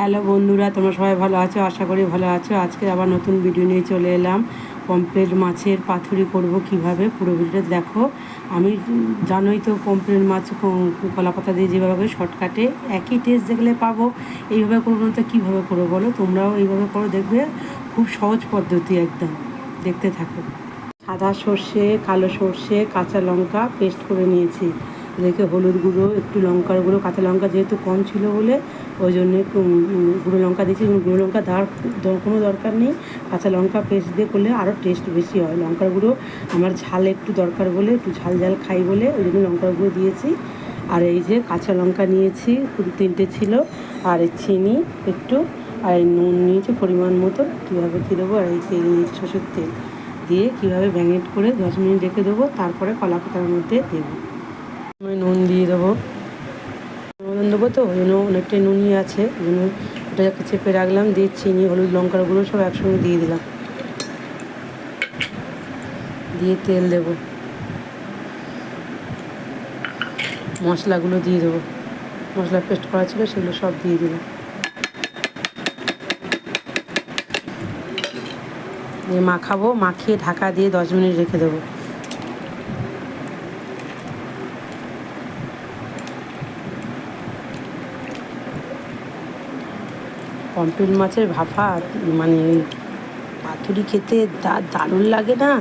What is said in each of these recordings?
Hello বন্ধুরা, তোমরা সবাই ভালো আছো? আশা করি ভালো আছো। আজকে আবার নতুন ভিডিও নিয়ে চলে এলাম। পম্পলেট মাছের পাথুরি করব কীভাবে? পুরো ভিডিওটা দেখো। আমি জানোই তো পম্পলেট মাছ কলা পাতা দিয়ে যেভাবে শর্টকাটে একই টেস্ট দেখলে পাবো। এইভাবে করব না তো কীভাবে করব বলো? তোমরাও এইভাবে করো, দেখবে খুব সহজ পদ্ধতি একদম। দেখতে থাকো। সাদা সর্ষে, কালো সর্ষে, কাঁচা লঙ্কা পেস্ট করে নিয়েছি। এদিকে হলুদ গুঁড়ো, একটু লঙ্কার গুঁড়ো। কাঁচা লঙ্কা যেহেতু কম ছিল বলে ওই জন্য গুঁড়ো লঙ্কা দিয়েছি। গুঁড়ো লঙ্কা দেওয়ার কোনো দরকার নেই। কাঁচা লঙ্কা পেস্ট দিয়ে করলে আরও টেস্ট বেশি হয়। লঙ্কার গুঁড়ো আমার ঝাল একটু দরকার বলে, একটু ঝাল ঝাল খাই বলে ওই জন্য লঙ্কার গুঁড়ো দিয়েছি। আর এই যে কাঁচা লঙ্কা নিয়েছি তিনটে ছিল। আর চিনি একটু, আর এই নুন নিয়েছি পরিমাণ মতো। কীভাবে কী দেবো? আর এই তেল নিয়েছি সরষের তেল। দিয়ে কীভাবে ব্যাঙেট করে দশ মিনিট রেখে দেবো, তারপরে কলা পাতার মধ্যে দেবো। নুন দিয়ে দেবো। দেবো তো, ওই জন্য অনেকটাই নুনই আছে, ওই জন্য ওটাকে চেপে রাখলাম, দিয়ে চিনি, হলুদ, লঙ্কার গুঁড়ো সব একসঙ্গে দিয়ে দিলাম। দিয়ে তেল দেবো। মশলাগুলো দিয়ে দেবো। মশলা পেস্ট করা ছিল, সেগুলো সব দিয়ে দিলাম। দিয়ে মাখাবো মাখিয়ে ঢাকা দিয়ে দশ মিনিট রেখে দেবো। পম্পলেট মাছের ভাপা মানে পাতুরি খেতে দারুণ লাগে না?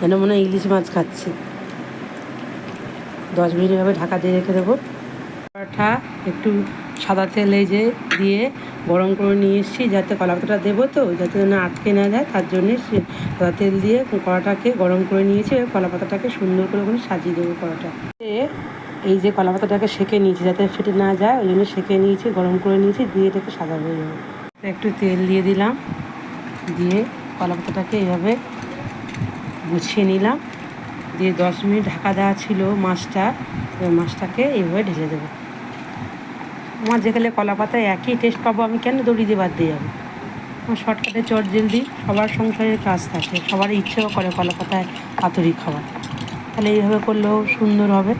যেন মনে হয় ইলিশ মাছ খাচ্ছে। দশ মিনিট ঢাকা দিয়ে রেখে দেবো। পরোটা একটু সাদা তেল যে দিয়ে গরম করে নিয়ে এসেছি, যাতে কলা পাতাটা দেবো তো, যাতে না আটকে না যায়, তার জন্যে সাদা তেল দিয়ে কড়াটাকে গরম করে নিয়েছি, এবার কলা পাতাটাকে সুন্দর করে ওখানে সাজিয়ে দেবো কড়াটা। এই যে কলা পাতাটাকে সেঁকে নিয়েছি, যাতে ফেটে না যায়, ওই জন্য সেঁকে নিয়েছি, গরম করে নিয়েছি, দিয়ে এটাকে সাদা হয়ে যাবে। একটু তেল দিয়ে দিলাম, দিয়ে কলা পাতাটাকে এইভাবে গুছিয়ে নিলাম। দিয়ে দশ মিনিট ঢাকা দেওয়া ছিল মাছটা মাছটাকে এইভাবে ঢেলে দেবো। আমার যেখানে কলা পাতায় একই টেস্ট পাবো আমি কেন দড়ি দিয়ে বাদ দিয়ে যাব? আমার শর্টকাটে চট জলদি সবার সংসারের কাজ থাকে, সবার ইচ্ছেও করে কলা পাতায় পাতুরি খাওয়া। তাহলে এইভাবে করলেও সুন্দর হবে।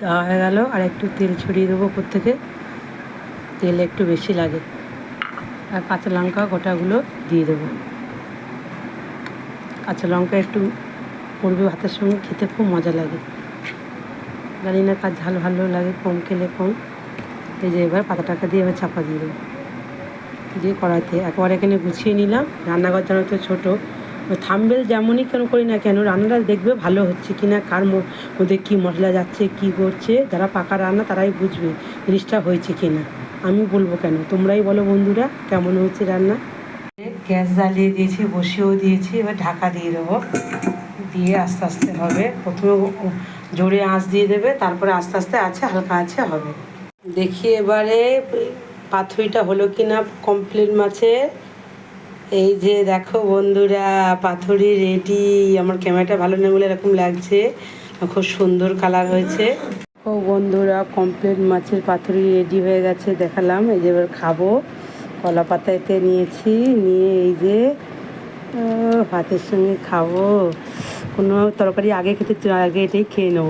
দেওয়া হয়ে গেল, আর একটু তেল ছড়িয়ে দেবো উপর থেকে। তেল একটু বেশি লাগে। আর কাঁচা লঙ্কা গোটাগুলো দিয়ে দেবো। কাঁচা লঙ্কা একটু পড়বে ভাতের সঙ্গে, খেতে খুব মজা লাগে। জানি না কাজ ঝাল ভালো লাগে, কম খেলে কম। এই যে এবার পাতাটাকা দিয়ে এবার চাপা দিয়ে দেবো। দিয়ে কড়াইতে একবার এখানে গুছিয়ে নিলাম। রান্নাঘর যেন তো ছোটো। থাম্বেল যেমনই কেন করি না কেন, রান্নাটা দেখবে ভালো হচ্ছে কি না কার মধ্যে কী মশলা যাচ্ছে, কী করছে, যারা পাকা রান্না তারাই বুঝবে জিনিসটা হয়েছে কি না আমি বলব কেন? তোমরাই বলো বন্ধুরা, কেমন হয়েছে রান্না? গ্যাস জ্বালিয়ে দিয়েছি, বসিয়েও দিয়েছি, এবার ঢাকা দিয়ে দেবো। দিয়ে আস্তে আস্তে হবে। প্রথমে জোরে আঁচ দিয়ে দেবে, তারপরে আস্তে আস্তে আছে, হালকা আছে, হবে। দেখি এবারে পাথুরিটা হলো কি না কমপ্লিট মাছে। এই যে দেখো বন্ধুরা, পাথুরি রেডি আমার ক্যামেরাটা ভালো না বলে এরকম লাগছে। খুব সুন্দর কালার হয়েছে। ও বন্ধুরা কমপ্লিট মাছের পাথুরি রেডি হয়ে গেছে, দেখালাম। এই যে এবার খাব। কলা পাতাতে নিয়েছি, নিয়ে এই যে ভাতের সঙ্গে খাব। কোনো তরকারি আগে খেতে, আগে এটাই খেয়ে নেব।